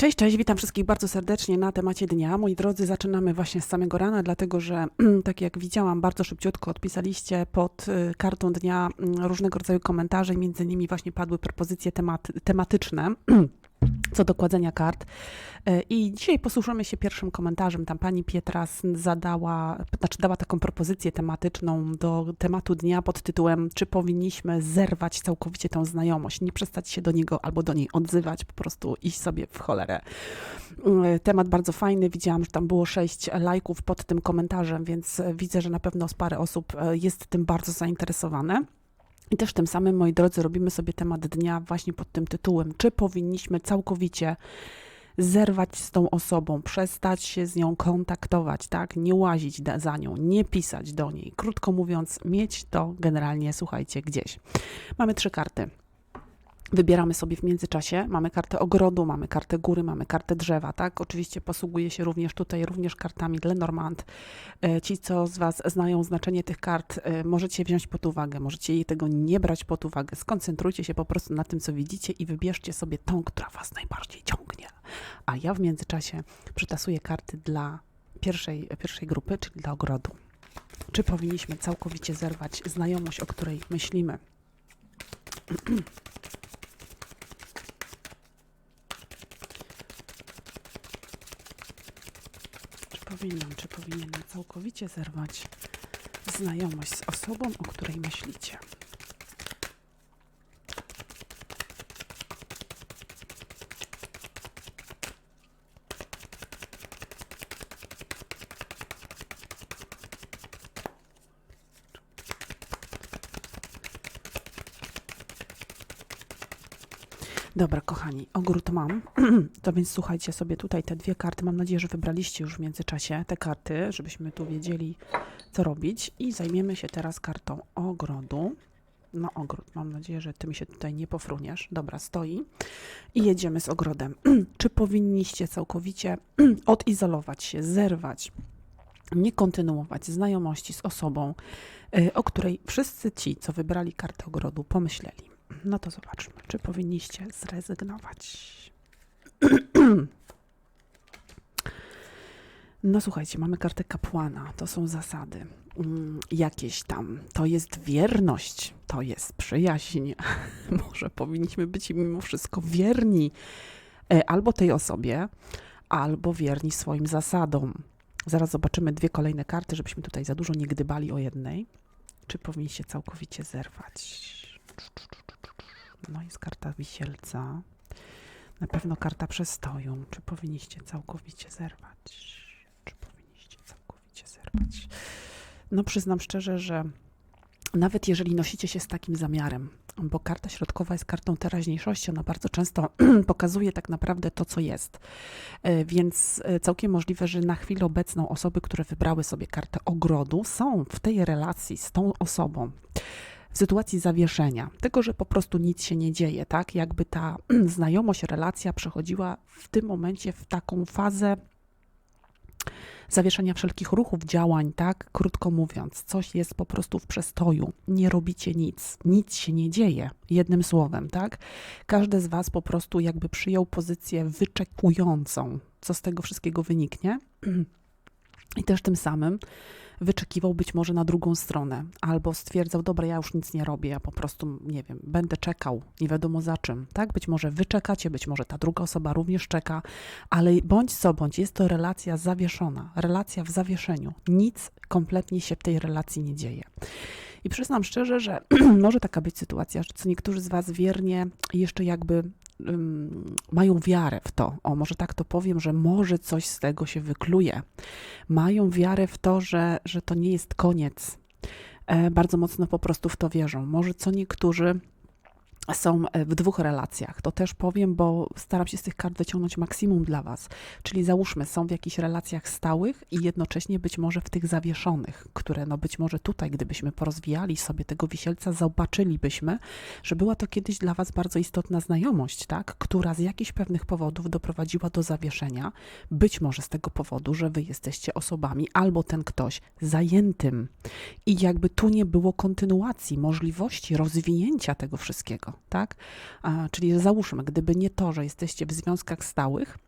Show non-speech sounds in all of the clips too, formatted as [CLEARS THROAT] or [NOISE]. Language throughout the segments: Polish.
Cześć, cześć, witam wszystkich bardzo serdecznie na temacie dnia. Moi drodzy, zaczynamy właśnie z samego rana, dlatego że, [CLEARS THROAT] tak jak widziałam, bardzo szybciutko odpisaliście pod y, kartą dnia mm, różnego rodzaju komentarze, między innymi właśnie padły propozycje temat, tematyczne. [CLEARS THROAT] Co do kładzenia kart. Y, I dzisiaj posłużymy się pierwszym komentarzem. Tam pani Pietra s- zadała, znaczy dała taką propozycję tematyczną do tematu dnia pod tytułem Czy powinniśmy zerwać całkowicie tą znajomość, nie przestać się do niego albo do niej odzywać, po prostu iść sobie w cholerę. Y, Temat bardzo fajny. Widziałam, że tam było sześć lajków pod tym komentarzem, więc widzę, że na pewno z parę osób y, jest tym bardzo zainteresowane. I też tym samym, moi drodzy, robimy sobie temat dnia właśnie pod tym tytułem: czy powinniśmy całkowicie zerwać z tą osobą, przestać się z nią kontaktować, tak? Nie łazić za nią, nie pisać do niej. Krótko mówiąc, mieć to generalnie, słuchajcie, gdzieś. Mamy trzy karty. Wybieramy sobie w międzyczasie. Mamy kartę ogrodu, mamy kartę góry, mamy kartę drzewa, tak? Oczywiście posługuje się również tutaj również kartami Lenormand. E, Ci, co z Was znają znaczenie tych kart, e, możecie wziąć pod uwagę, możecie jej tego nie brać pod uwagę. Skoncentrujcie się po prostu na tym, co widzicie i wybierzcie sobie tą, która Was najbardziej ciągnie. A ja w międzyczasie przytasuję karty dla pierwszej, pierwszej grupy, czyli dla ogrodu. Czy powinniśmy całkowicie zerwać znajomość, o której myślimy? [CLEARS THROAT] powinnam, czy powinienem całkowicie zerwać znajomość z osobą, o której myślicie? Dobra, kochani, ogród mam. [CLEARS THROAT] To więc słuchajcie sobie tutaj te dwie karty. Mam nadzieję, że wybraliście już w międzyczasie te karty, żebyśmy tu wiedzieli, co robić. I zajmiemy się teraz kartą ogrodu. No, ogród. Mam nadzieję, że ty mi się tutaj nie pofruniesz. Dobra, stoi. I jedziemy z ogrodem. [CLEARS THROAT] Czy powinniście całkowicie [CLEARS THROAT] odizolować się, zerwać, nie kontynuować znajomości z osobą, y, o której wszyscy ci, co wybrali kartę ogrodu, pomyśleli? No to zobaczmy, czy powinniście zrezygnować. [CLEARS THROAT] No słuchajcie, mamy kartę kapłana, to są zasady. Mm, jakieś tam, to jest wierność, to jest przyjaźń. [LAUGHS] Może powinniśmy być im mimo wszystko wierni e, albo tej osobie, albo wierni swoim zasadom. Zaraz zobaczymy dwie kolejne karty, żebyśmy tutaj za dużo nie gdybali o jednej. Czy powinniście całkowicie zerwać? No jest karta wisielca. Na pewno karta przestoju. Czy powinniście całkowicie zerwać? Czy powinniście całkowicie zerwać? No przyznam szczerze, że nawet jeżeli nosicie się z takim zamiarem, bo karta środkowa jest kartą teraźniejszości, ona bardzo często [CLEARS THROAT] pokazuje tak naprawdę to, co jest. E, Więc e, całkiem możliwe, że na chwilę obecną osoby, które wybrały sobie kartę ogrodu, są w tej relacji z tą osobą w sytuacji zawieszenia, tego, że po prostu nic się nie dzieje, tak? Jakby ta [CLEARS THROAT] znajomość, relacja przechodziła w tym momencie w taką fazę zawieszenia wszelkich ruchów, działań, tak? Krótko mówiąc, coś jest po prostu w przestoju, nie robicie nic, nic się nie dzieje, jednym słowem, tak? Każdy z Was po prostu jakby przyjął pozycję wyczekującą, co z tego wszystkiego wyniknie. [CLEARS THROAT] I też tym samym wyczekiwał być może na drugą stronę, albo stwierdzał, dobra, ja już nic nie robię, ja po prostu, nie wiem, będę czekał, nie wiadomo za czym, tak? Być może wy czekacie, być może ta druga osoba również czeka, ale bądź co bądź, jest to relacja zawieszona, relacja w zawieszeniu. Nic kompletnie się w tej relacji nie dzieje. I przyznam szczerze, że [CLEARS THROAT] może taka być sytuacja, że co niektórzy z Was wiernie jeszcze jakby mają wiarę w to, o może tak to powiem, że może coś z tego się wykluje. Mają wiarę w to, że, że to nie jest koniec. E, bardzo mocno po prostu w to wierzą. Może co niektórzy są e, w dwóch relacjach. To też powiem, bo staram się z tych kart wyciągnąć maksimum dla Was. Czyli załóżmy, są w jakichś relacjach stałych i jednocześnie być może w tych zawieszonych, które no być może tutaj, gdybyśmy porozwijali sobie tego wisielca, zobaczylibyśmy, że była to kiedyś dla Was bardzo istotna znajomość, tak? która z jakichś pewnych powodów doprowadziła do zawieszenia. Być może z tego powodu, że Wy jesteście osobami albo ten ktoś zajętym. I jakby tu nie było kontynuacji, możliwości rozwinięcia tego wszystkiego, tak? A, czyli załóżmy, gdyby nie to, że jesteście w związkach stałych,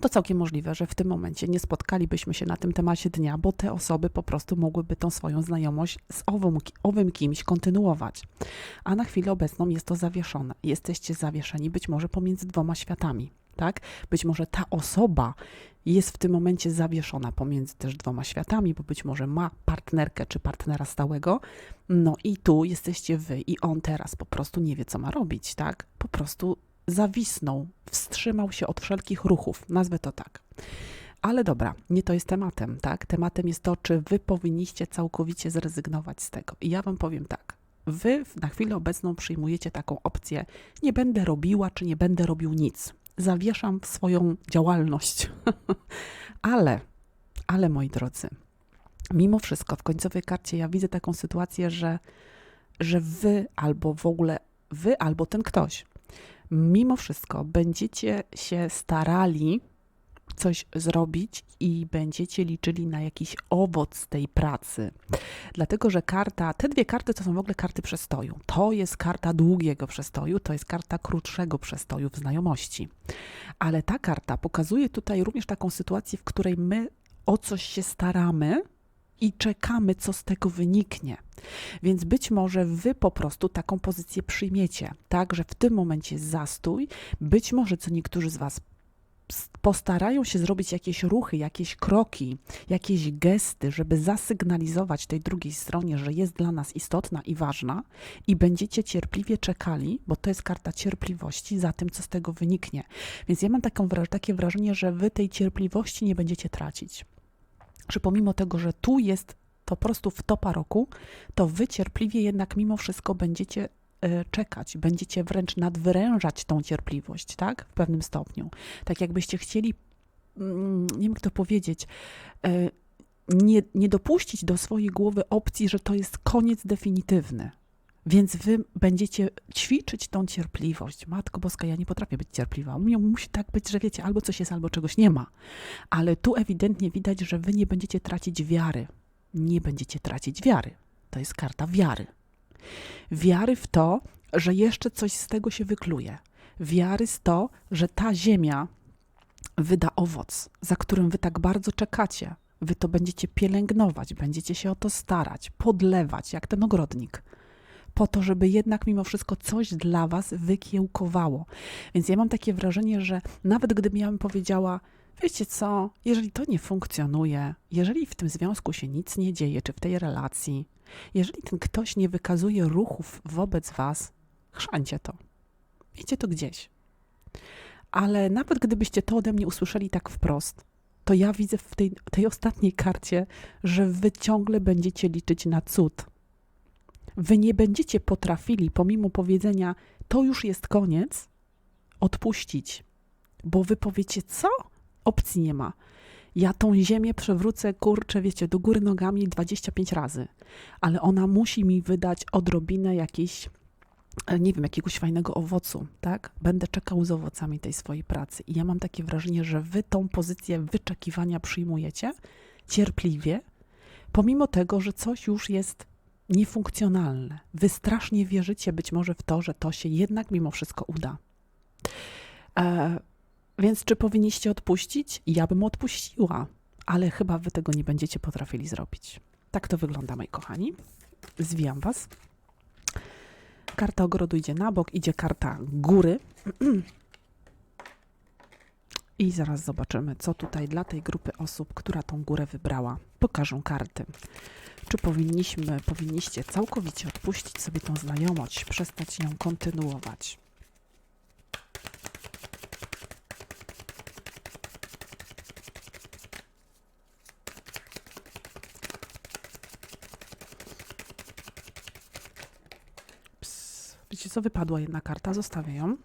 to całkiem możliwe, że w tym momencie nie spotkalibyśmy się na tym temacie dnia, bo te osoby po prostu mogłyby tą swoją znajomość z ową, owym kimś kontynuować. A na chwilę obecną jest to zawieszone. Jesteście zawieszeni być może pomiędzy dwoma światami, tak? Być może ta osoba jest w tym momencie zawieszona pomiędzy też dwoma światami, bo być może ma partnerkę czy partnera stałego. No i tu jesteście wy i on teraz po prostu nie wie, co ma robić, tak? Po prostu zawisnął, wstrzymał się od wszelkich ruchów, nazwę to tak. Ale dobra, nie to jest tematem, tak? Tematem jest to, czy wy powinniście całkowicie zrezygnować z tego. I ja wam powiem tak. Wy na chwilę obecną przyjmujecie taką opcję: nie będę robiła, czy nie będę robił nic. Zawieszam swoją działalność. [LAUGHS] ale, ale moi drodzy, mimo wszystko w końcowej karcie ja widzę taką sytuację, że, że wy albo w ogóle wy, albo ten ktoś mimo wszystko będziecie się starali coś zrobić i będziecie liczyli na jakiś owoc tej pracy. Dlatego, że karta, te dwie karty to są w ogóle karty przestoju. To jest karta długiego przestoju, to jest karta krótszego przestoju w znajomości. Ale ta karta pokazuje tutaj również taką sytuację, w której my o coś się staramy, i czekamy, co z tego wyniknie. Więc być może wy po prostu taką pozycję przyjmiecie, tak, że w tym momencie jest zastój, być może co niektórzy z was postarają się zrobić jakieś ruchy, jakieś kroki, jakieś gesty, żeby zasygnalizować tej drugiej stronie, że jest dla nas istotna i ważna, i będziecie cierpliwie czekali, bo to jest karta cierpliwości za tym, co z tego wyniknie. Więc ja mam taką, takie wrażenie, że wy tej cierpliwości nie będziecie tracić że pomimo tego, że tu jest to po prostu w topa roku, to wy cierpliwie jednak mimo wszystko będziecie czekać, będziecie wręcz nadwyrężać tą cierpliwość, tak? W pewnym stopniu. Tak jakbyście chcieli, mm, nie wiem jak to powiedzieć, e, nie, nie dopuścić do swojej głowy opcji, że to jest koniec definitywny. Więc wy będziecie ćwiczyć tą cierpliwość. Matko Boska, ja nie potrafię być cierpliwa. U mnie musi tak być, że wiecie, albo coś jest, albo czegoś nie ma. Ale tu ewidentnie widać, że wy nie będziecie tracić wiary. Nie będziecie tracić wiary. To jest karta wiary. Wiary w to, że jeszcze coś z tego się wykluje. Wiary z to, że ta ziemia wyda owoc, za którym wy tak bardzo czekacie. Wy to będziecie pielęgnować, będziecie się o to starać, podlewać, jak ten ogrodnik po to, żeby jednak mimo wszystko coś dla Was wykiełkowało. Więc ja mam takie wrażenie, że nawet gdybym ja powiedziała, wiecie co, jeżeli to nie funkcjonuje, jeżeli w tym związku się nic nie dzieje, czy w tej relacji, jeżeli ten ktoś nie wykazuje ruchów wobec Was, chrzancie to. Idźcie to gdzieś. Ale nawet gdybyście to ode mnie usłyszeli tak wprost, to ja widzę w tej, tej ostatniej karcie, że wy ciągle będziecie liczyć na cud wy nie będziecie potrafili, pomimo powiedzenia, to już jest koniec, odpuścić. Bo wy powiecie, co? Opcji nie ma. Ja tą ziemię przewrócę, kurczę, wiecie, do góry nogami 25 razy, ale ona musi mi wydać odrobinę jakiejś, e, nie wiem, jakiegoś fajnego owocu, tak? Będę czekał z owocami tej swojej pracy. I ja mam takie wrażenie, że wy tą pozycję wyczekiwania przyjmujecie cierpliwie, pomimo tego, że coś już jest niefunkcjonalne. Wy strasznie wierzycie być może w to, że to się jednak mimo wszystko uda. E, więc czy powinniście odpuścić? Ja bym odpuściła, ale chyba wy tego nie będziecie potrafili zrobić. Tak to wygląda, moi kochani. Zwijam was. Karta ogrodu idzie na bok, idzie karta góry. [CLEARS THROAT] I zaraz zobaczymy, co tutaj dla tej grupy osób, która tą górę wybrała, pokażą karty. Czy powinniśmy, powinniście całkowicie odpuścić sobie tą znajomość, przestać ją kontynuować? Wiecie co, wypadła jedna karta, zostawię ją.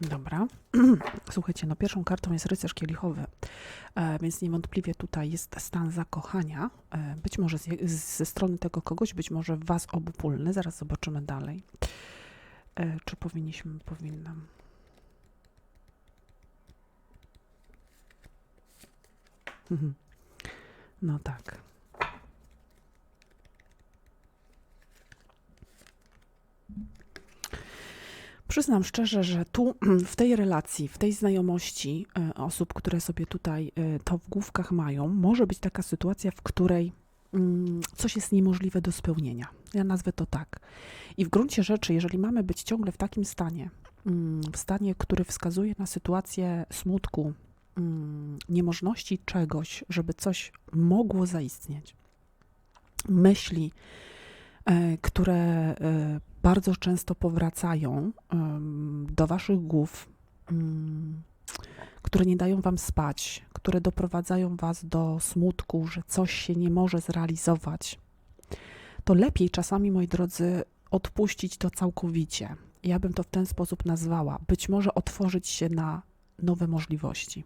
Dobra. [CLEARS THROAT] Słuchajcie, no pierwszą kartą jest rycerz kielichowy, e, więc niewątpliwie tutaj jest stan zakochania. E, być może z, ze strony tego kogoś, być może was obopólny. Zaraz zobaczymy dalej. E, czy powinniśmy, powinnam. Mhm. No tak. Przyznam szczerze, że tu w tej relacji, w tej znajomości e, osób, które sobie tutaj e, to w główkach mają, może być taka sytuacja, w której mm, coś jest niemożliwe do spełnienia. Ja nazwę to tak. I w gruncie rzeczy, jeżeli mamy być ciągle w takim stanie, mm, w stanie, który wskazuje na sytuację smutku, niemożności czegoś, żeby coś mogło zaistnieć, myśli, e, które e, bardzo często powracają do waszych głów, mm, które nie dają wam spać, które doprowadzają was do smutku, że coś się nie może zrealizować, to lepiej czasami, moi drodzy, odpuścić to całkowicie. Ja bym to w ten sposób nazwała. Być może otworzyć się na nowe możliwości.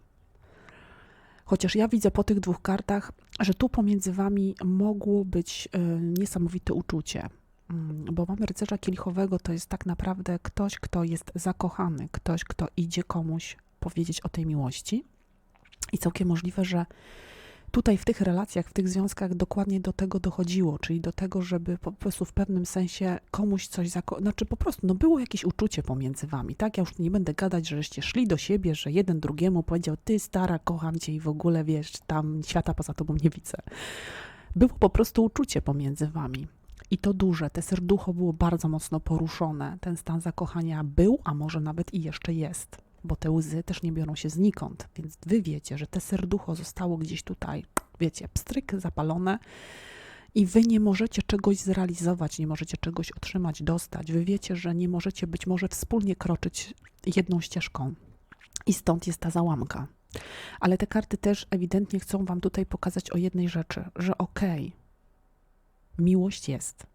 Chociaż ja widzę po tych dwóch kartach, że tu pomiędzy wami mogło być e, niesamowite uczucie. Mm, Bo mamy rycerza kielichowego, to jest tak naprawdę ktoś, kto jest zakochany, ktoś, kto idzie komuś powiedzieć o tej miłości. I całkiem możliwe, że tutaj w tych relacjach, w tych związkach dokładnie do tego dochodziło, czyli do tego, żeby po prostu w pewnym sensie komuś coś zako... Znaczy po prostu, no było jakieś uczucie pomiędzy wami, tak? Ja już nie będę gadać, żeście szli do siebie, że jeden drugiemu powiedział, ty stara, kocham cię i w ogóle, wiesz, tam świata poza tobą nie widzę. Było po prostu uczucie pomiędzy wami. I to duże, te serducho było bardzo mocno poruszone. Ten stan zakochania był, a może nawet i jeszcze jest, bo te łzy też nie biorą się znikąd. Więc wy wiecie, że te serducho zostało gdzieś tutaj, wiecie, pstryk zapalone i wy nie możecie czegoś zrealizować, nie możecie czegoś otrzymać, dostać. Wy wiecie, że nie możecie być może wspólnie kroczyć jedną ścieżką. I stąd jest ta załamka. Ale te karty też ewidentnie chcą wam tutaj pokazać o jednej rzeczy, że okej, miłość jest.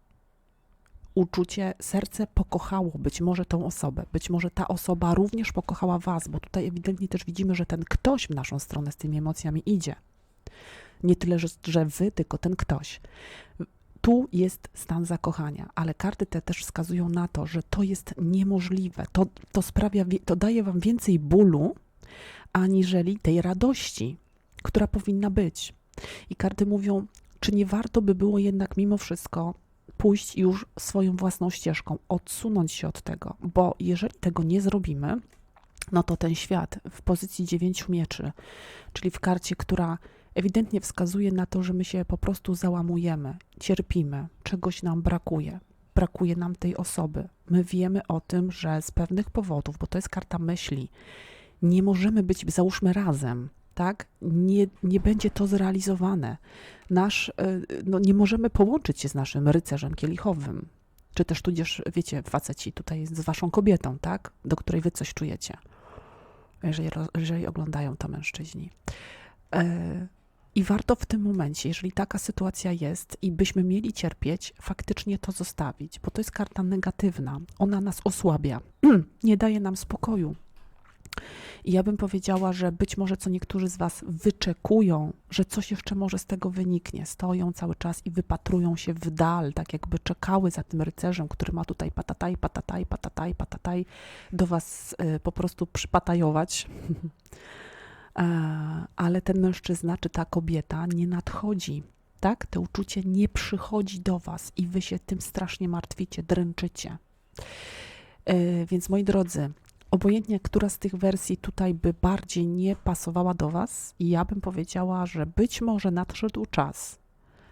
Uczucie, serce pokochało być może tą osobę, być może ta osoba również pokochała was, bo tutaj ewidentnie też widzimy, że ten ktoś w naszą stronę z tymi emocjami idzie. Nie tyle, że, że wy, tylko ten ktoś. Tu jest stan zakochania, ale karty te też wskazują na to, że to jest niemożliwe. To, to sprawia, to daje wam więcej bólu, aniżeli tej radości, która powinna być. I karty mówią, czy nie warto by było jednak mimo wszystko pójść już swoją własną ścieżką, odsunąć się od tego, bo jeżeli tego nie zrobimy, no to ten świat w pozycji dziewięciu mieczy, czyli w karcie, która ewidentnie wskazuje na to, że my się po prostu załamujemy, cierpimy, czegoś nam brakuje, brakuje nam tej osoby. My wiemy o tym, że z pewnych powodów, bo to jest karta myśli, nie możemy być, załóżmy, razem, tak? Nie, nie będzie to zrealizowane. Nasz, y, no nie możemy połączyć się z naszym rycerzem kielichowym. Czy też tudzież, wiecie, faceci tutaj z waszą kobietą, tak? Do której wy coś czujecie. Jeżeli, jeżeli oglądają to mężczyźni. E, I warto w tym momencie, jeżeli taka sytuacja jest i byśmy mieli cierpieć, faktycznie to zostawić, bo to jest karta negatywna. Ona nas osłabia, [CLEARS THROAT] nie daje nam spokoju. I ja bym powiedziała, że być może co niektórzy z Was wyczekują, że coś jeszcze może z tego wyniknie. Stoją cały czas i wypatrują się w dal, tak jakby czekały za tym rycerzem, który ma tutaj patataj, patataj, patataj, patataj, do Was y, po prostu przypatajować. [LAUGHS] E, Ale ten mężczyzna czy ta kobieta nie nadchodzi. Tak? To uczucie nie przychodzi do Was i Wy się tym strasznie martwicie, dręczycie. E, Więc moi drodzy, obojętnie która z tych wersji tutaj by bardziej nie pasowała do Was, ja bym powiedziała, że być może nadszedł czas,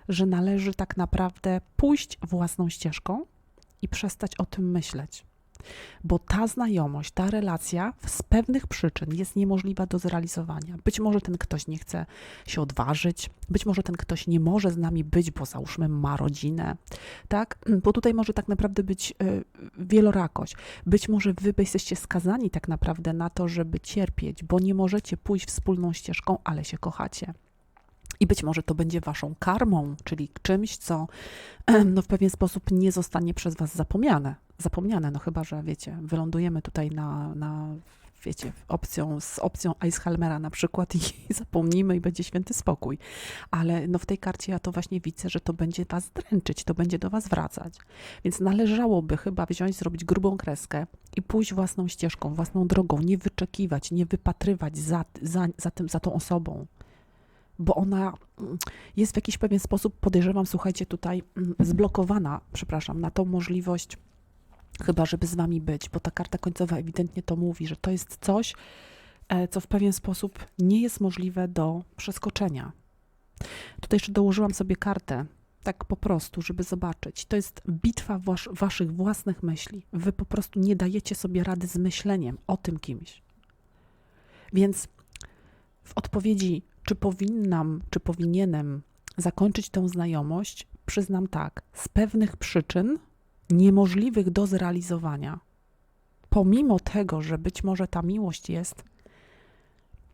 że należy tak naprawdę pójść własną ścieżką i przestać o tym myśleć. Bo ta znajomość, ta relacja z pewnych przyczyn jest niemożliwa do zrealizowania. Być może ten ktoś nie chce się odważyć, być może ten ktoś nie może z nami być, bo załóżmy ma rodzinę, tak? [CLEARS THROAT] Bo tutaj może tak naprawdę być y, wielorakość. Być może wy jesteście skazani tak naprawdę na to, żeby cierpieć, bo nie możecie pójść wspólną ścieżką, ale się kochacie. I być może to będzie waszą karmą, czyli czymś, co [CLEARS THROAT] no, w pewien sposób nie zostanie przez was zapomniane. Zapomniane, no chyba, że wiecie, wylądujemy tutaj na, na wiecie, opcją, z opcją Eishalmera na przykład i [LAUGHS] zapomnimy i będzie święty spokój. Ale no w tej karcie ja to właśnie widzę, że to będzie was dręczyć, to będzie do was wracać. Więc należałoby chyba wziąć, zrobić grubą kreskę i pójść własną ścieżką, własną drogą, nie wyczekiwać, nie wypatrywać za, za, za, tym, za tą osobą. Bo ona mm, jest w jakiś pewien sposób, podejrzewam, słuchajcie, tutaj mm, zblokowana, przepraszam, na tą możliwość chyba żeby z wami być, bo ta karta końcowa ewidentnie to mówi, że to jest coś, e, co w pewien sposób nie jest możliwe do przeskoczenia. Tutaj jeszcze dołożyłam sobie kartę, tak po prostu, żeby zobaczyć. To jest bitwa wasz, waszych własnych myśli. Wy po prostu nie dajecie sobie rady z myśleniem o tym kimś. Więc w odpowiedzi, czy powinnam, czy powinienem zakończyć tę znajomość, przyznam tak, z pewnych przyczyn niemożliwych do zrealizowania. Pomimo tego, że być może ta miłość jest,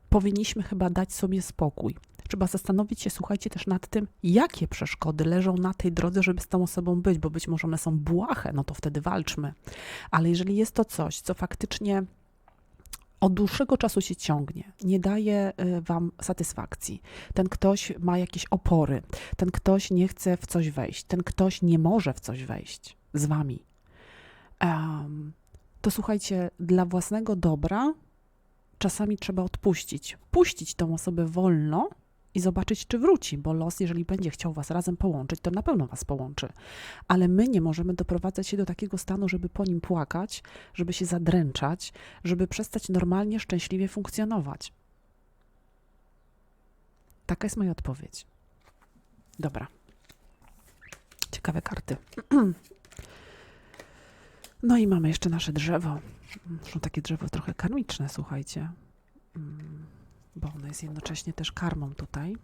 powinniśmy chyba dać sobie spokój. Trzeba zastanowić się, słuchajcie, też nad tym, jakie przeszkody leżą na tej drodze, żeby z tą osobą być, bo być może one są błahe, no to wtedy walczmy. Ale jeżeli jest to coś, co faktycznie od dłuższego czasu się ciągnie, nie daje y, wam satysfakcji. Ten ktoś ma jakieś opory, ten ktoś nie chce w coś wejść, ten ktoś nie może w coś wejść z wami. Um, to słuchajcie, dla własnego dobra czasami trzeba odpuścić, puścić tą osobę wolno i zobaczyć, czy wróci, bo los, jeżeli będzie chciał was razem połączyć, to na pewno was połączy. Ale my nie możemy doprowadzać się do takiego stanu, żeby po nim płakać, żeby się zadręczać, żeby przestać normalnie, szczęśliwie funkcjonować. Taka jest moja odpowiedź. Dobra. Ciekawe karty. [CLEARS THROAT] No i mamy jeszcze nasze drzewo. Zresztą takie drzewo trochę karmiczne, słuchajcie. Mm, Bo ono jest jednocześnie też karmą tutaj.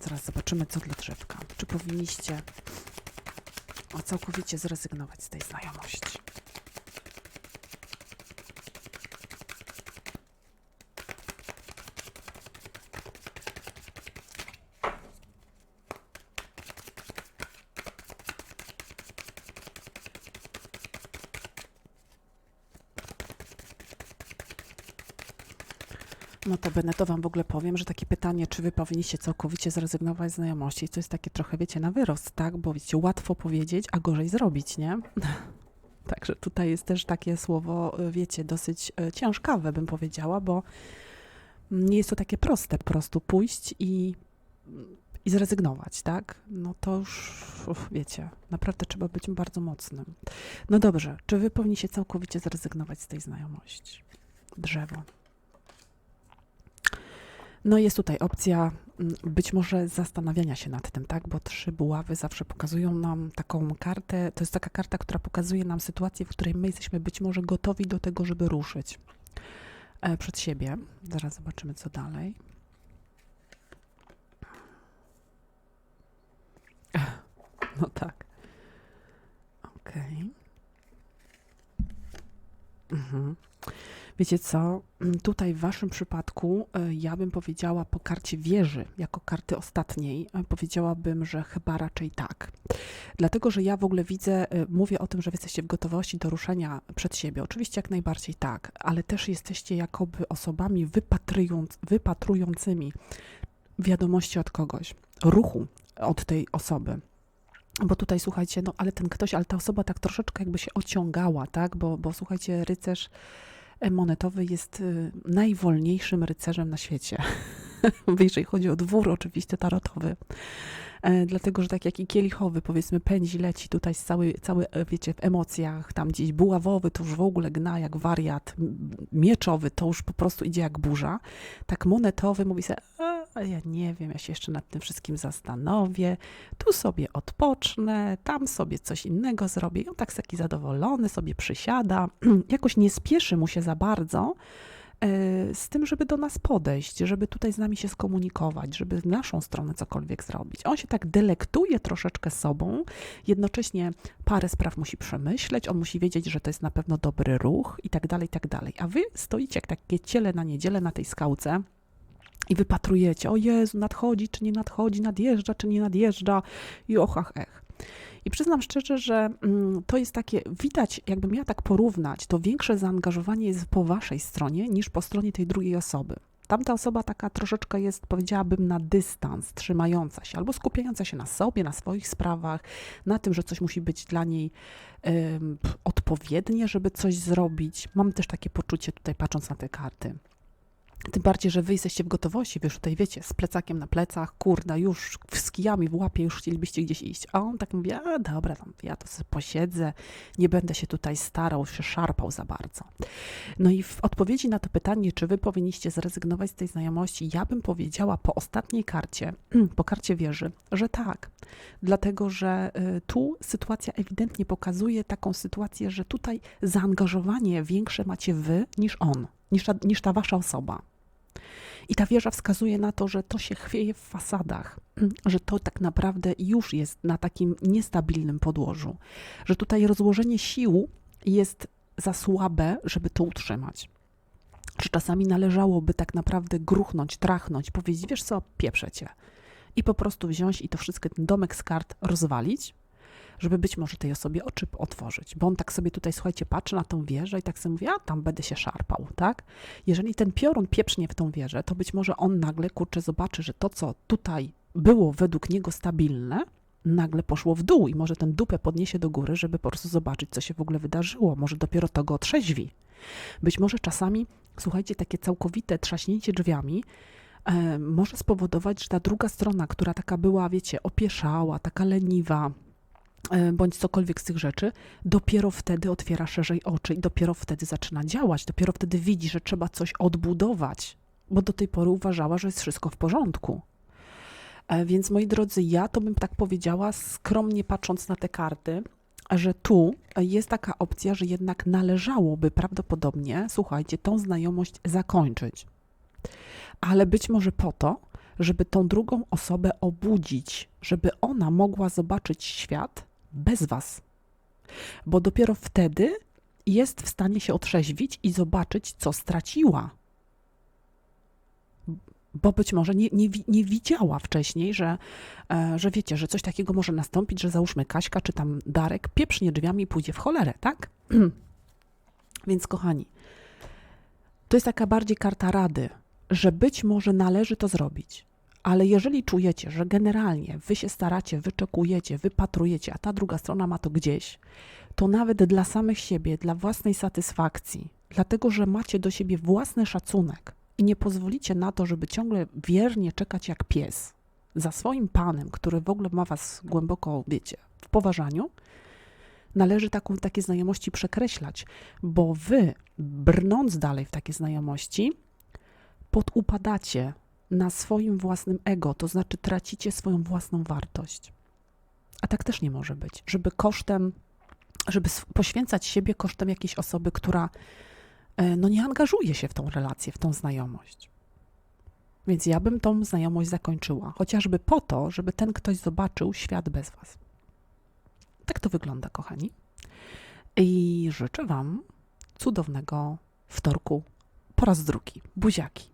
Zaraz zobaczymy, co dla drzewka. Czy powinniście całkowicie zrezygnować z tej znajomości? No to będę to wam w ogóle powiem, że takie pytanie, czy wy powinniście całkowicie zrezygnować z znajomości, to jest takie trochę, wiecie, na wyrost, tak? Bo wiecie, łatwo powiedzieć, a gorzej zrobić, nie? [LAUGHS] Także tutaj jest też takie słowo, y, wiecie, dosyć y, ciężkawe, bym powiedziała, bo nie jest to takie proste po prostu pójść i, i zrezygnować, tak? No to już, uf, wiecie, naprawdę trzeba być bardzo mocnym. No dobrze, czy wy powinniście całkowicie zrezygnować z tej znajomości? Drzewo. No jest tutaj opcja mm, być może zastanawiania się nad tym, tak? Bo trzy buławy zawsze pokazują nam taką kartę. To jest taka karta, która pokazuje nam sytuację, w której my jesteśmy być może gotowi do tego, żeby ruszyć e, przed siebie. Zaraz zobaczymy, co dalej. [LAUGHS] No tak. Okej. Mhm. Wiecie co? Mm, Tutaj w waszym przypadku e, ja bym powiedziała po karcie wieży, jako karty ostatniej, e, powiedziałabym, że chyba raczej tak. Dlatego, że ja w ogóle widzę, e, mówię o tym, że jesteście w gotowości do ruszenia przed siebie. Oczywiście jak najbardziej tak, ale też jesteście jakoby osobami wypatrując, wypatrującymi wiadomości od kogoś, ruchu od tej osoby. Bo tutaj słuchajcie, no ale ten ktoś, ale ta osoba tak troszeczkę jakby się ociągała, tak? Bo, bo słuchajcie, rycerz monetowy jest y, najwolniejszym rycerzem na świecie. [LAUGHS] Jeżeli chodzi o dwór, oczywiście tarotowy. E, dlatego, że tak jak i kielichowy, powiedzmy, pędzi, leci tutaj cały, cały, e, wiecie, w emocjach, tam gdzieś buławowy to już w ogóle gna jak wariat, mieczowy to już po prostu idzie jak burza. Tak monetowy mówi sobie, a ja nie wiem, ja się jeszcze nad tym wszystkim zastanowię, tu sobie odpocznę, tam sobie coś innego zrobię. I on tak taki zadowolony sobie przysiada, [CLEARS THROAT] jakoś nie spieszy mu się za bardzo e, z tym, żeby do nas podejść, żeby tutaj z nami się skomunikować, żeby w naszą stronę cokolwiek zrobić. On się tak delektuje troszeczkę sobą, jednocześnie parę spraw musi przemyśleć, on musi wiedzieć, że to jest na pewno dobry ruch i tak dalej, i tak dalej. A wy stoicie jak takie ciele na niedzielę na tej skałce, i wypatrujecie, o Jezu, nadchodzi, czy nie nadchodzi, nadjeżdża, czy nie nadjeżdża i ochach, ech. I przyznam szczerze, że mm, to jest takie, widać, jakbym miała tak porównać, to większe zaangażowanie jest po waszej stronie niż po stronie tej drugiej osoby. Tamta osoba taka troszeczkę jest, powiedziałabym, na dystans, trzymająca się albo skupiająca się na sobie, na swoich sprawach, na tym, że coś musi być dla niej odpowiednie, żeby coś zrobić. Mam też takie poczucie tutaj, patrząc na te karty. Tym bardziej, że wy jesteście w gotowości, wy już tutaj wiecie, z plecakiem na plecach, kurda, już z kijami w łapie, już chcielibyście gdzieś iść. A on tak mówi, a dobra, tam, ja to sobie posiedzę, nie będę się tutaj starał, się szarpał za bardzo. No i w odpowiedzi na to pytanie, czy wy powinniście zrezygnować z tej znajomości, ja bym powiedziała po ostatniej karcie, [CLEARS THROAT] po karcie wieży, że tak. Dlatego, że y, tu sytuacja ewidentnie pokazuje taką sytuację, że tutaj zaangażowanie większe macie wy niż on, niż ta, niż ta wasza osoba. I ta wieża wskazuje na to, że to się chwieje w fasadach, że to tak naprawdę już jest na takim niestabilnym podłożu, że tutaj rozłożenie sił jest za słabe, żeby to utrzymać. Że czasami należałoby tak naprawdę gruchnąć, trachnąć, powiedzieć, wiesz co, pieprzę cię. I po prostu wziąć i to wszystko, ten domek z kart rozwalić, żeby być może tej osobie oczy otworzyć. Bo on tak sobie tutaj, słuchajcie, patrzy na tą wieżę i tak sobie mówi, a tam będę się szarpał, tak? Jeżeli ten piorun pieprznie w tą wieżę, to być może on nagle, kurczę, zobaczy, że to, co tutaj było według niego stabilne, nagle poszło w dół i może ten dupę podniesie do góry, żeby po prostu zobaczyć, co się w ogóle wydarzyło. Może dopiero to go otrzeźwi. Być może czasami, słuchajcie, takie całkowite trzaśnięcie drzwiami e, może spowodować, że ta druga strona, która taka była, wiecie, opieszała, taka leniwa, bądź cokolwiek z tych rzeczy, dopiero wtedy otwiera szerzej oczy i dopiero wtedy zaczyna działać. Dopiero wtedy widzi, że trzeba coś odbudować, bo do tej pory uważała, że jest wszystko w porządku. E, Więc moi drodzy, ja to bym tak powiedziała, skromnie patrząc na te karty, że tu jest taka opcja, że jednak należałoby prawdopodobnie, słuchajcie, tą znajomość zakończyć. Ale być może po to, żeby tą drugą osobę obudzić, żeby ona mogła zobaczyć świat bez was. Bo dopiero wtedy jest w stanie się otrzeźwić i zobaczyć, co straciła bo być może nie, nie, nie widziała wcześniej, że, e, że wiecie, że coś takiego może nastąpić, że załóżmy Kaśka czy tam Darek pieprznie drzwiami i pójdzie w cholerę, tak? [CLEARS THROAT] Więc kochani, to jest taka bardziej karta rady, że być może należy to zrobić, ale jeżeli czujecie, że generalnie wy się staracie, wyczekujecie, wypatrujecie, a ta druga strona ma to gdzieś, to nawet dla samych siebie, dla własnej satysfakcji, dlatego że macie do siebie własny szacunek i nie pozwolicie na to, żeby ciągle wiernie czekać jak pies za swoim panem, który w ogóle ma was głęboko, wiecie, w poważaniu, należy taką, takie znajomości przekreślać, bo wy, brnąc dalej w takie znajomości, podupadacie na swoim własnym ego, to znaczy tracicie swoją własną wartość. A tak też nie może być, żeby kosztem, żeby poświęcać siebie kosztem jakiejś osoby, która e, no nie angażuje się w tą relację, w tą znajomość. Więc ja bym tą znajomość zakończyła, chociażby po to, żeby ten ktoś zobaczył świat bez was. Tak to wygląda, kochani. I życzę wam cudownego wtorku po raz drugi. Buziaki.